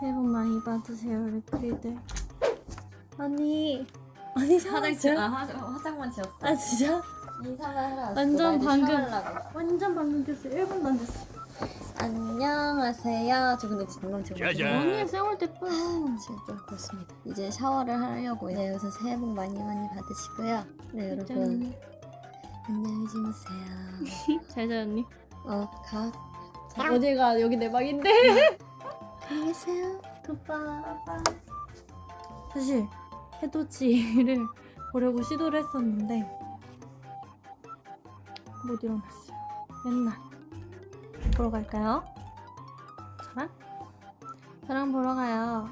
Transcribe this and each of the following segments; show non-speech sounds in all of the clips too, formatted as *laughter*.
새해 복 많이 받으세요 우리 크리들. 아니 아니 화장실 아 화장, 화장만 지웠어. 아 진짜? 인사를 하러 왔어. 완전 나 이제 방금. 샤워하려고. 완전 방금 됐어. 1분도 안 됐어. 안녕하세요. 저 근데 지금 지금 짜잔. 언니 세월 됐고요 지금 좀 그렇습니다. 이제 샤워를 하려고. 네 여기서 새해 복 많이 많이 받으시고요. 네 여러분. 짠. 안녕히 주무세요. *laughs* 잘 자 언니. 어 가. 어디가 여기 내 방인데 안녕히 계세요. 굿바 사실 해돋이를 *laughs* 보려고 시도를 했었는데 못 일어났어요. 맨날. 보러 갈까요? 저랑? 저랑 보러 가요.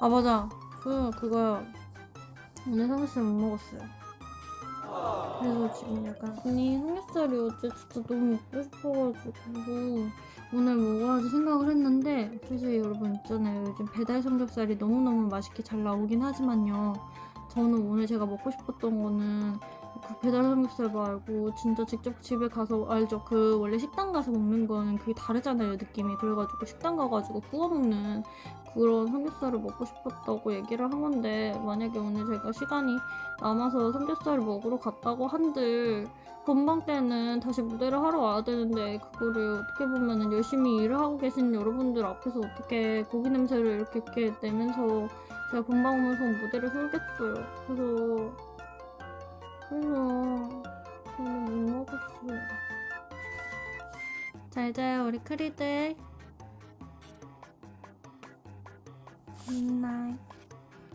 아 맞아. 그 그거요. 오늘 삼겹살 못 먹었어요 그래서 지금 약간 언니 삼겹살이 어제 진짜 너무 먹고 싶어가지고 오늘 먹어야지 생각을 했는데 사실 여러분 있잖아요. 요즘 배달 삼겹살이 너무너무 맛있게 잘 나오긴 하지만요. 저는 오늘 제가 먹고 싶었던 거는 그 배달 삼겹살 말고 진짜 직접 집에 가서 알죠 그 원래 식당 가서 먹는 거는 그게 다르잖아요 느낌이 그래가지고 식당 가가지고 구워 먹는 그런 삼겹살을 먹고 싶었다고 얘기를 한 건데 만약에 오늘 제가 시간이 남아서 삼겹살을 먹으러 갔다고 한들 본방 때는 다시 무대를 하러 와야 되는데 그거를 어떻게 보면은 열심히 일을 하고 계신 여러분들 앞에서 어떻게 고기 냄새를 이렇게, 이렇게 내면서 제가 본방 오면서 무대를 설겠어요. 그래서 그래서 저는 못 먹었어요. 잘 자요 우리 크리들. 굿나잇.